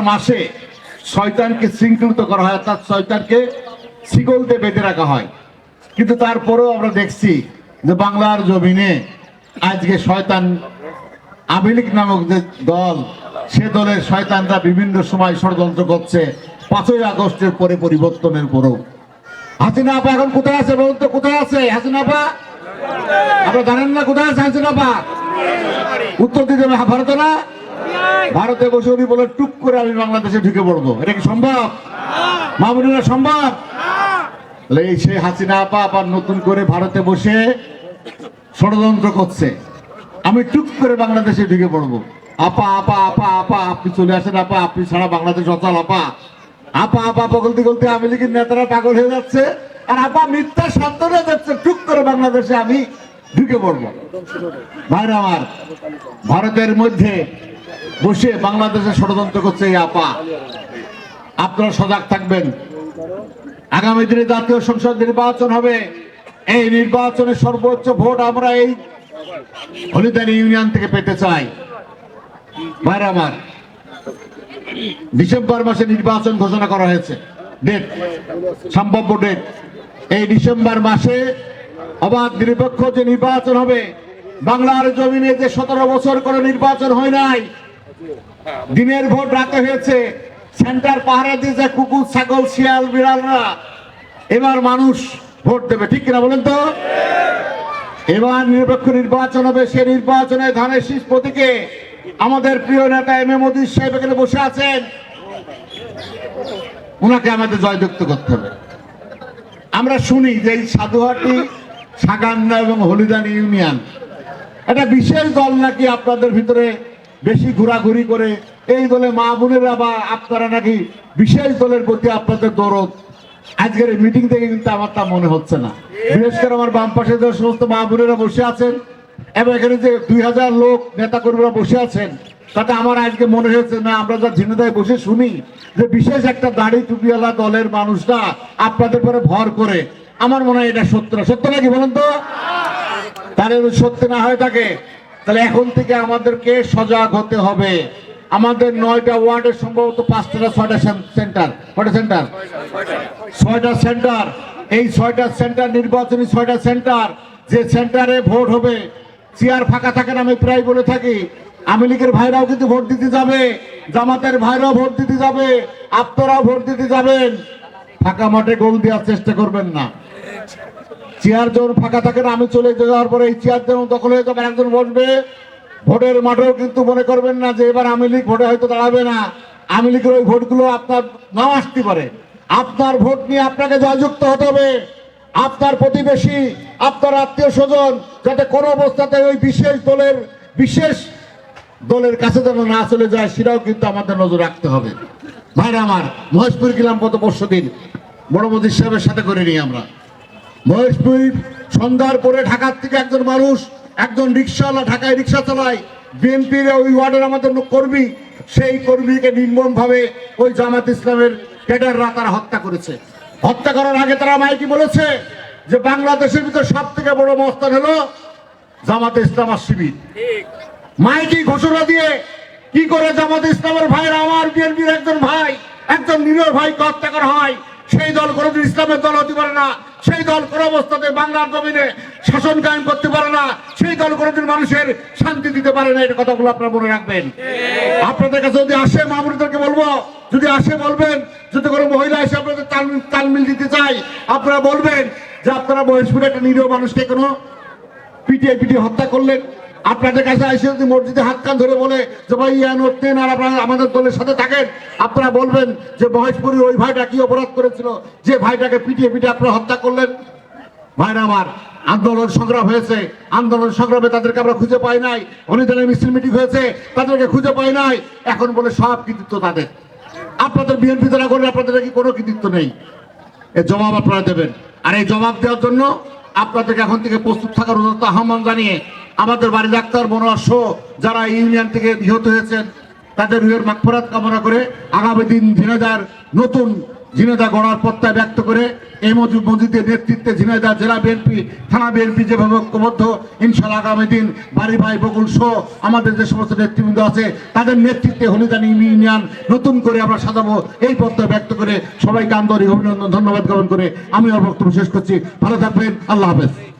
মাসে শয়তানকে শৃঙ্খলিত করা হয়, অর্থাৎ শয়তানকে শিকল দিয়ে বেঁধে রাখা হয়। কিন্তু তারপরেও আমরা দেখছি যে বাংলার জমিনে আজকে শয়তান আবিলিক নামক যে দল, সে দলের শয়তানরা বিভিন্ন সময় ষড়যন্ত্র করছে। পাঁচই আগস্টের পরে পরিবর্তনের পরেও। হাসিনা আপা এখন কোথায় আছে বলুন তো, কোথায় আছে? হাসিনা আপা? আপনারা জানেন না কোথায় আছে হাসিনা আপা? উত্তর দিতে হবে, ভারতে না? ভারতে বসে উনি বলে টুক করে আমি বাংলাদেশে ঢুকে পড়ব। এটা কি সম্ভব? মামুনুল্লাহ, সম্ভব? এই সেই হাসিনা আপা আবার নতুন করে ভারতে বসে ষড়যন্ত্র করছে। আমি টুক করে বাংলাদেশে ঢুকে পড়ব। আপা আপা আপা আপা, আপনি চলে আসেন, আপা, আপনি ছাড়া বাংলাদেশ অচল, আপা। আপা আপা, বলতে বলতে আমি লিখির নেতারা পাগল হয়ে যাচ্ছে। আর আপা মিথ্যা সান্ত্বনা যাচ্ছে টুক করে বাংলাদেশে আমি ঢুকে পড়ব। ভাইরা আমার, ভারতের মধ্যে বসে বাংলাদেশে ষড়যন্ত্র করছে এই আপা। আপনারা সজাগ থাকবেন। আগামী দিনে জাতীয় সংসদ নির্বাচন হবে। এই নির্বাচনে সর্বোচ্চ ভোট আমরা এই হলিদানি ইউনিয়ন থেকে পেতে চাই। ভাইরা আমার, ডিসেম্বর মাসে নির্বাচন ঘোষণা করা হয়েছে। ডেট সম্ভাব্য ডেট এই ডিসেম্বর মাসে অবাধ নিরপেক্ষ যে নির্বাচন হবে, বাংলার জমিনে যে সতেরো বছর করে নির্বাচন হয় নাই দিনের ভোট রাতে হয়েছে। সেন্টার পাহারা দিয়েছে কুকুর, ছাগল, শিয়াল, বিড়ালরা। এবার মানুষ ভোট দেবে, ঠিক কিনা বলেন তো? এবার নিরপেক্ষ নির্বাচন হবে সে নির্বাচনে ধানের শীষ প্রতীকে আমাদের প্রিয় নেতা এম এ মোদী সাহেব এখানে বসে আছেন। ওনাকে আমাদের জয়যুক্ত করতে হবে। আমরা শুনি যে এই সাধুহাটি, সাগান্না এবং হলিদান ইউনিয়ন, একটা বিশেষ দল নাকি আপনাদের ভিতরে বেশি ঘোরাঘুরি করে এই দলে মা বোনেরা বা আপনারা নাকি বিশেষ দলের প্রতি আপনাদের দরদ। আজকের এই মিটিং থেকে কিন্তু আমার তা মনে হচ্ছে না। বিশেষ করে আমার বাম পাশে যে সমস্ত মা বোনেরা বসে আছেন এবং এখানে যে দুই হাজার লোক নেতা কর্মীরা বসে আছেন, তাতে আমার আজকে মনে হয়েছে, না, আমরা যা ঝিনাদায় বসে শুনি যে বিশেষ একটা দাড়ি টুপিওয়ালা দলের মানুষরা আপনাদের পরে ভর করে। আমার মনে হয় এটা সত্য না। সত্য নাকি বলেন তো? তাহলে সত্য না হয়ে থাকে তাহলে এখন থেকে আমাদেরকে সজাগ হতে হবে। আমাদের নয়টা ওয়ার্ডের সম্ভবত পাঁচটা ছয়টা সেন্টার। কয়টা সেন্টার? ছয়টা সেন্টার। এই ছয়টা সেন্টার, নির্বাচনী ছয়টা সেন্টার, যে সেন্টারে ভোট হবে, চেয়ার ফাঁকা থাকে না, আমি প্রায় বলে থাকি। আওয়ামী লীগের ভাইরাও কিন্তু ভোট দিতে যাবে, জামাতের ভাইরাও ভোট দিতে যাবে আপনারাও ভোট দিতে যাবেন। ফাঁকা মাঠে গোল দেওয়ার চেষ্টা করবেন না। চেয়ার যখন ফাঁকা থাকে না, আমি চলে যাওয়ার পরে এই চেয়ার যখন দখল হয়ে যাবে, একজন বসবে। ভোটের মাঠেও কিন্তু মনে করবেন না যে এবার আওয়ামী লীগ ভোটে হয়তো দাঁড়াবে না। আওয়ামী লীগের ওই ভোটগুলো আপনার নাও আসতে পারে। আপনার ভোট নিয়ে আপনাকে জয়যুক্ত হতে হবে। আপনার প্রতিবেশী, আপনার আত্মীয় স্বজন, যাতে কোনো অবস্থাতে ওই বিশেষ দলের বিশেষ দলের কাছে যেন না চলে যায়, সেটাও কিন্তু আমাদের নজর রাখতে হবে। ভাইরা আমার, মহেশপুর গেলাম গত পরশু দিন বড় মোদী সাহেবের সাথে করে নিই আমরা। মহেশপুর সন্ধ্যার পরে ঢাকার থেকে একজন মানুষ একজন রিক্সাওয়ালা ঢাকায় রিক্সা চালায়। বিএনপির ওই ওয়ার্ডের আমাদের কর্মী সেই কর্মীকে নির্মম ভাবে ওই জামাত ইসলামের ক্যাডাররা তারা হত্যা করেছে। হত্যা করার আগে তারা মাইকি বলেছে? যে বাংলাদেশের ভিতর সব থেকে বড় মস্তান হলো জামাতে ইসলাম আর শিবির। মাইকি ঘোষণা দিয়ে কি করে জামাত ইসলামের ভাইয়ের আমার বিএনপির একজন ভাই একজন নিরীহ ভাইকে হত্যা করা হয়? সেই দল কোনোদিন ইসলামের দল হতে পারে না। সেই দল কোনো অবস্থাতে বাংলার জমিনে শাসন কায়েম করতে পারে না। সেই দল কোনোদিন মানুষের শান্তি দিতে পারে না, এটা কথাগুলো আপনারা মনে রাখবেন। আপনাদের কাছে যদি আসে মামুরিদেরকে বলব, যদি আসে বলবেন, যদি কোনো মহিলা এসে আপনাদের তালমিল তালমিল দিতে চাই আপনারা বলবেন যে আপনারা মহেশপুরে একটা নিরীহ মানুষকে কোনো পিটিয়ে পিটিয়ে হত্যা করলেন। আপনাদের কাছে এসে যদি মসজিদে হাত কান ধরে বলে যে ভাই ইয়া নড়তেন আর আপনারা আমাদের দলের সাথে থাকেন, আপনারা বলবেন যে মহেশপুরি ওই ভাইটা কি অপরাধ করেছিল? যে ভাইটাকে পিটিয়ে পিটিয়ে আপনারা হত্যা করলেন? ভাইরা আমার, আন্দোলন সংগ্রাম হয়েছে। আন্দোলন সংগ্রামে তাদেরকে আমরা খুঁজে পাই নাই। অনুদানের মিছিল মিটিং হয়েছে, তাদেরকে খুঁজে পাই নাই। এখন বলে সব কৃতিত্ব তাদের। আপনাদের বিএনপি যারা করলে আপনাদের কি কোনো কৃতিত্ব নেই? এর জবাব আপনারা দেবেন। আর এই জবাব দেওয়ার জন্য আপনাদেরকে এখন থেকে প্রস্তুত থাকার আহ্বান জানিয়ে আমাদের বাড়ি ডাক্তার মনোয়ার শো যারা ইউনিয়ন থেকে নিহত হয়েছেন, তাদের রুহের মাগফরাত কামনা করে আগামী দিন ঝিনাইদার নতুন ঝিনেদা গড়ার প্রত্যয় ব্যক্ত করে এই মজুদ মসজিদের নেতৃত্বে ঝিনাইদা জেলা বিএনপি, থানা বিএনপি যেভাবে ঐক্যবদ্ধ ইনশাল আগামী দিন বাড়ি ভাই বকুল সহ আমাদের যে সমস্ত নেতৃবৃন্দ আছে, তাদের নেতৃত্বে হলিদানি ইউনিয়ন নতুন করে আমরা সাজাবো। এই প্রত্যয় ব্যক্ত করে সবাইকে আন্তরিক অভিনন্দন, ধন্যবাদ জ্ঞাপন করে আমি আমার বক্তব্য শেষ করছি। ভালো থাকবেন, আল্লাহ হাফেজ।